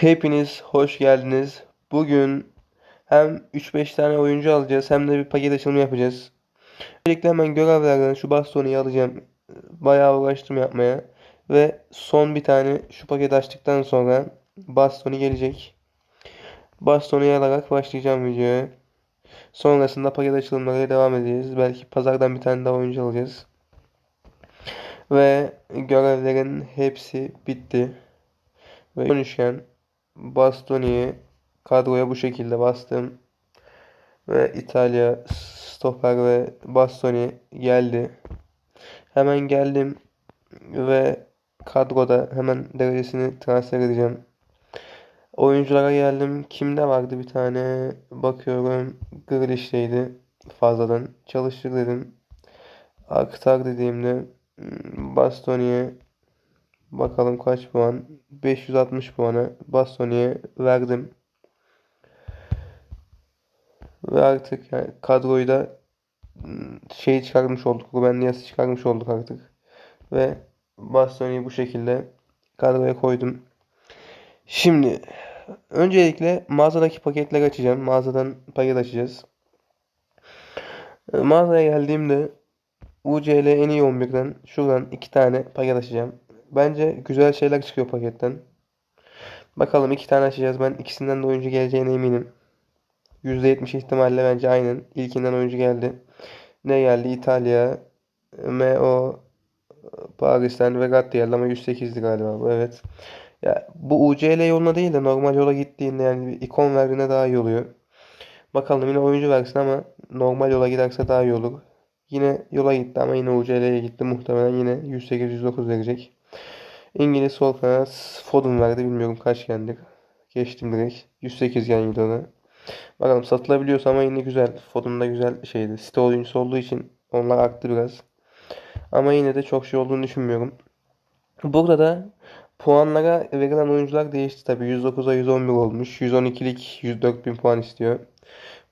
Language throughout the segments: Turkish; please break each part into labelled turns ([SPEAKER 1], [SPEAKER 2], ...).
[SPEAKER 1] Hepiniz hoş geldiniz. Bugün hem 3-5 tane oyuncu alacağız hem de bir paket açılımı yapacağız. Öncelikle hemen görevlerden şu bastonu alacağım. Bayağı uğraştım yapmaya. Ve son bir tane şu paketi açtıktan sonra bastonu gelecek. Bastonu alarak başlayacağım videoya. Sonrasında paket açılımlarıyla devam edeceğiz. Belki pazardan bir tane daha oyuncu alacağız. Ve görevlerin hepsi bitti. Ve dönüşken Bastoni'yi kadroya bu şekilde bastım. Ve İtalya stoper ve Bastoni geldi. Hemen geldim ve kadroda hemen derecesini transfer edeceğim. Oyunculara geldim. Kimde vardı bir tane? Bakıyorum. Grealish'teydi fazladan. Çalıştır dedim. Aktar dediğimde hmm, Bastoni'ye bakalım kaç puan? 560 puanı Bastoni'ye verdim. Ve artık yani kadroyu da şey çıkarmış olduk. Ruben Dias'ı çıkarmış olduk artık. Ve Bastoni'yi bu şekilde kadroya koydum. Şimdi öncelikle mağazadaki paketleri açacağım. Mağazadan paket açacağız. Mağazaya geldiğimde UCL en iyi 11'den şuradan iki tane paket açacağım. Bence güzel şeyler çıkıyor paketten. Bakalım iki tane açacağız. Ben ikisinden de oyuncu geleceğine eminim. %70 ihtimalle bence aynen. İlkinden oyuncu geldi. Ne geldi? İtalya, MO, Paris'ten ve Gat geldi ama 108'di galiba bu. Evet. Ya bu UCL yoluna değil de normal yola gittiğinde yani bir ikon verdiğinde daha iyi oluyor. Bakalım yine oyuncu versin ama normal yola giderse daha iyi olur. Yine yola gitti ama yine UCL'ye gitti. Muhtemelen yine 108-109 verecek. İngiliz sol kanat Foden verdi. Bilmiyorum kaç geldik. Geçtim direkt. 108 geldi ona. Bakalım satılabiliyorsa ama yine güzel. Foden da güzel şeydi. Site oyuncusu olduğu için onlar arttı biraz. Ama yine de çok şey olduğunu düşünmüyorum. Burada da puanlara verilen oyuncular değişti tabi. 109'a 111 olmuş. 112'lik 104 bin puan istiyor.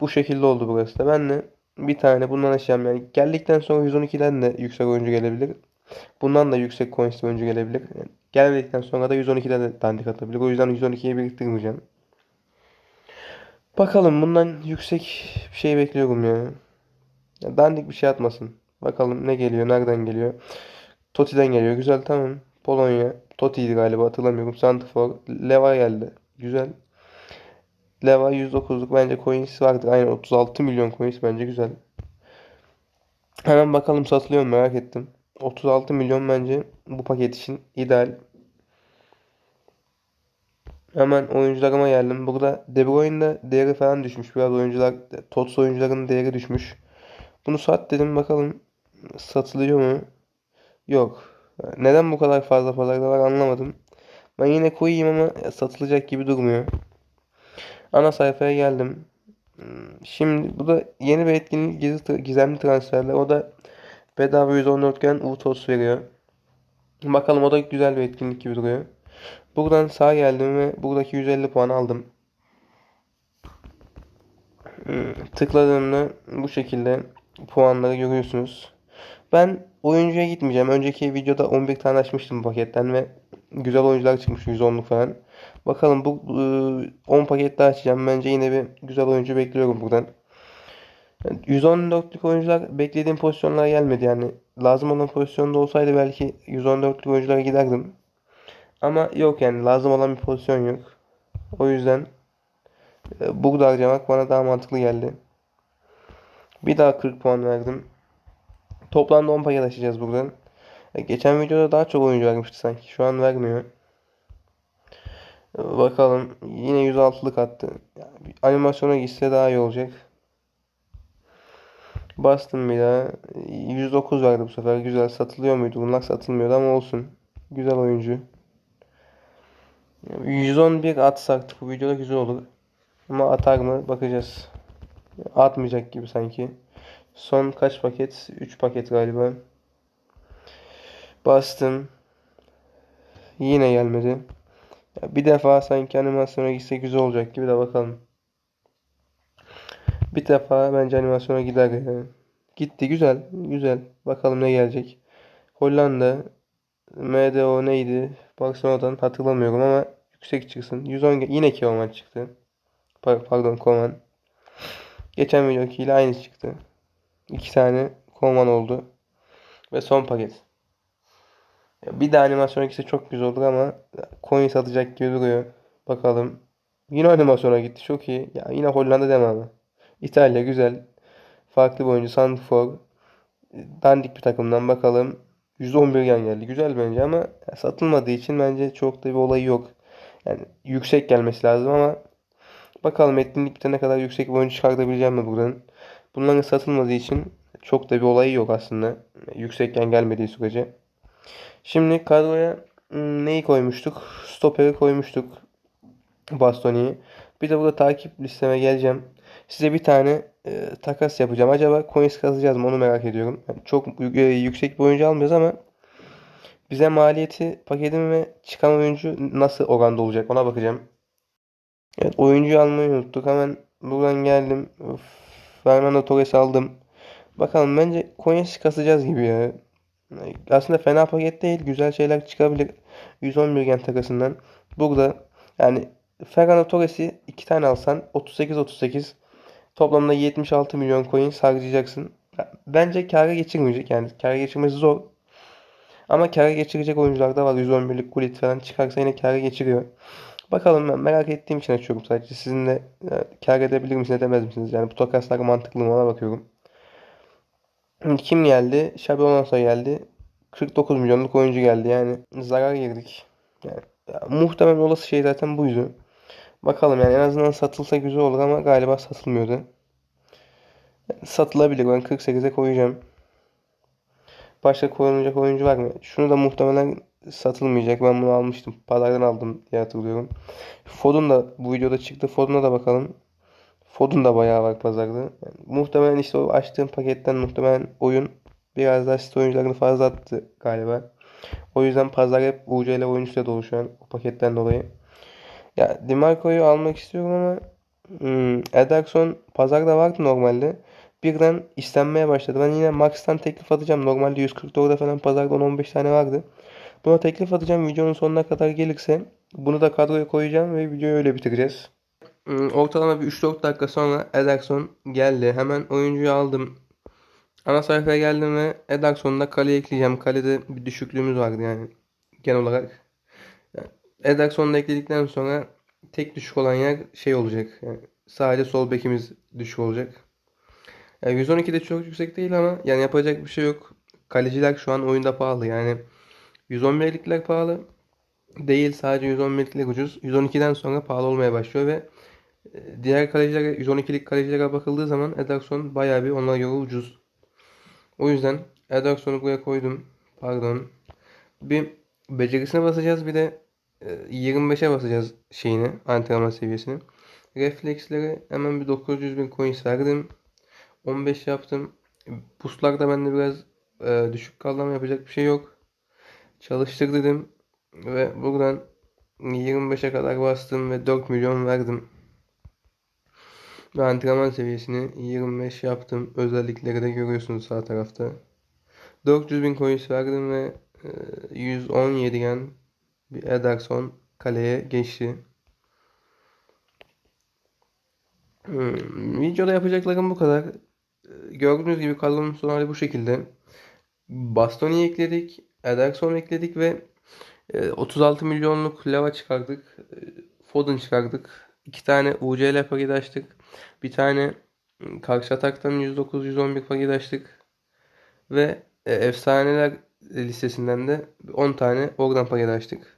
[SPEAKER 1] Bu şekilde oldu burası da. Ben de bir tane bundan açacağım yani. Geldikten sonra 112'den de yüksek oyuncu gelebilir. Bundan da yüksek coins oyuncu gelebilir. Yani gelmedikten sonra da 112'den de dandik atabilir. O yüzden 112'ye biriktirmeyeceğim. Bakalım bundan yüksek bir şey bekliyorum ya. ya. Dandik bir şey atmasın. Bakalım ne geliyor, nereden geliyor. Toti'den geliyor. Güzel tamam. Polonya. Toti'ydi galiba hatırlamıyorum. Santifor. Leva geldi. Güzel. Leva 109'luk bence coins vardır. Aynen 36 milyon coins bence güzel. Hemen bakalım satılıyor mu merak ettim. 36 milyon bence bu paket için ideal. Hemen oyuncularıma geldim. Burada De Bruyne'de değeri falan düşmüş. Biraz oyuncular, TOTS oyuncularının değeri düşmüş. Bunu sat dedim bakalım satılıyor mu? Yok. Neden bu kadar fazla pazarda var anlamadım. Ben yine koyayım ama satılacak gibi durmuyor. Ana sayfaya geldim. Şimdi bu da yeni bir etkinlik gizli, gizemli transferler. O da bedava 114 iken UTOS veriyor. Bakalım o da güzel bir etkinlik gibi duruyor. Buradan sağa geldim ve buradaki 150 puan aldım. Tıkladığımda bu şekilde puanları görüyorsunuz. Ben oyuncuya gitmeyeceğim. Önceki videoda 11 tane açmıştım paketten ve güzel oyuncular çıkmış 110'luk falan. Bakalım bu 10 paket daha açacağım. Bence yine bir güzel oyuncu bekliyorum buradan. 114'lük oyuncular beklediğim pozisyonlara gelmedi yani. Lazım olan pozisyonda olsaydı belki 114'lük oyunculara giderdim. Ama yok yani lazım olan bir pozisyon yok. O yüzden e, burada harcamak bana daha mantıklı geldi. Bir daha 40 puan verdim. Toplamda 10 paket açacağız buradan. E, geçen videoda daha çok oyuncu vermişti sanki. Şu an vermiyor. E, bakalım. Yine 106'lık attı. Yani animasyona gitse daha iyi olacak. Bastım bir daha. 109 verdi bu sefer. Güzel. Satılıyor muydu? Bunlar satılmıyordu ama olsun. Güzel oyuncu. 111 atsak bu videoda güzel olur. Ama atar mı? Bakacağız. Atmayacak gibi sanki. Son kaç paket? 3 paket galiba. Bastım. Yine gelmedi. Bir defa sanki animasyona gitse güzel olacak gibi de bakalım. Bir defa bence animasyona gider yani. Gitti güzel. Güzel. Bakalım ne gelecek. Hollanda MDO neydi? Barcelona'dan hatırlamıyorum ama yüksek çıksın. 110 ge- yine Koeman çıktı. Pa- Pardon Koeman. Geçen videokiyle aynı çıktı. İki tane Koeman oldu. Ve son paket. Bir de animasyon ikisi çok güzel olur ama coin satacak gibi duruyor. Bakalım. Yine animasyona gitti. Çok iyi. Ya yine Hollanda devamı. İtalya güzel. Farklı bir oyuncu. Sandefjord. Dandik bir takımdan bakalım. 111 gen geldi. Güzel bence ama satılmadığı için bence çok da bir olayı yok. Yani yüksek gelmesi lazım ama bakalım etkinlik bitene kadar yüksek bir oyuncu çıkartabileceğim mi buradan? Bunların satılmadığı için çok da bir olayı yok aslında. Yüksekken gelmediği sürece. Şimdi kadroya hmm, neyi koymuştuk? Stoperi koymuştuk. Bastoni'yi. Bir de burada takip listeme geleceğim. Size bir tane e, takas yapacağım. Acaba coins kazacağız mı onu merak ediyorum. Yani çok e, yüksek bir oyuncu almıyoruz ama bize maliyeti paketim ve çıkan oyuncu nasıl oranda olacak ona bakacağım. Evet oyuncuyu almayı unuttuk. Hemen buradan geldim. Of, Fernando Torres aldım. Bakalım bence coins kasacağız gibi ya. Aslında fena paket değil. Güzel şeyler çıkabilir. 111 gen takasından. Burada yani Fernando Torres'i 2 tane alsan 38-38 toplamda 76 milyon coin harcayacaksın. Bence kâra geçirmeyecek. Yani kâra geçirmesi zor. Ama kâra geçirecek oyuncular da var. 111'lik Gullit falan çıkarsa yine kâra geçiriyor. Bakalım ben merak ettiğim için açıyorum sadece. Sizin de e, kâr edebilir misiniz edemez misiniz? Yani bu takaslar mantıklı mı ona bakıyorum. Kim geldi? Xabi Alonso geldi. 49 milyonluk oyuncu geldi. Yani zarar girdik. Yani, ya, muhtemelen olası şey zaten buydu. Bakalım yani en azından satılsa güzel olur ama galiba satılmıyordu. Satılabilir. Ben 48'e koyacağım. Başka koyulacak oyuncu var mı? Şunu da muhtemelen satılmayacak. Ben bunu almıştım. Pazardan aldım diye hatırlıyorum. Fodun da bu videoda çıktı. Fodun'a da bakalım. Fodun da bayağı var pazarda. Yani muhtemelen işte o açtığım paketten muhtemelen oyun biraz daha site oyuncularını fazla attı galiba. O yüzden pazar hep UC ile oyuncuyla dolu şu o paketten dolayı. Ya Dimarco'yu almak istiyorum ama hmm, Ederson pazarda vardı normalde. Birden istenmeye başladı. Ben yine Max'tan teklif atacağım. Normalde 144'da falan pazarda 10-15 tane vardı. Buna teklif atacağım. Videonun sonuna kadar gelirse bunu da kadroya koyacağım ve videoyu öyle bitireceğiz. Hmm, Ortalama bir 3-4 dakika sonra Ederson geldi. Hemen oyuncuyu aldım. Ana sayfaya geldim ve Ederson'u da kaleye ekleyeceğim. Kalede bir düşüklüğümüz vardı yani genel olarak. Da ekledikten sonra tek düşük olan yer şey olacak. Yani sadece sol bekimiz düşük olacak. Yani 112 de çok yüksek değil ama yani yapacak bir şey yok. Kaleciler şu an oyunda pahalı. Yani 111'likler pahalı değil. Sadece 111'likler ucuz. 112'den sonra pahalı olmaya başlıyor ve e, diğer kalecilere 112'lik kalecilere bakıldığı zaman Ederson bayağı bir onlara göre ucuz. O yüzden Ederson'u buraya koydum. Pardon. Bir becerisine basacağız bir de 25'e basacağız şeyini antrenman seviyesini. Refleksleri hemen bir 900 bin coin serdim. 15 yaptım. Boostlarda bende biraz e, düşük kaldı ama yapacak bir şey yok. Çalıştır dedim. Ve buradan 25'e kadar bastım ve 4 milyon verdim. Ve antrenman seviyesini 25 yaptım. Özellikleri de görüyorsunuz sağ tarafta. 400 bin coins verdim ve e, 117 gen bir Ederson kaleye geçti. Hmm, videoda yapacaklarım bu kadar. E, Gördüğünüz gibi kadronun son hali bu şekilde. Bastoni ekledik. Ederson ekledik ve e, 36 milyonluk leva çıkardık. E, Foden çıkardık. İki tane UCL paketi açtık. Bir tane ım, karşı ataktan 109-111 paket açtık. Ve e, efsaneler listesinden de 10 tane oradan paket açtık.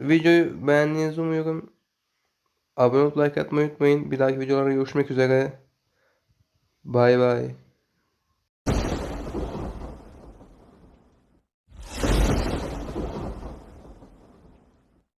[SPEAKER 1] Videoyu beğendiğinizi umuyorum. Abone olup like atmayı unutmayın. Bir dahaki videolarda görüşmek üzere. Bay bay.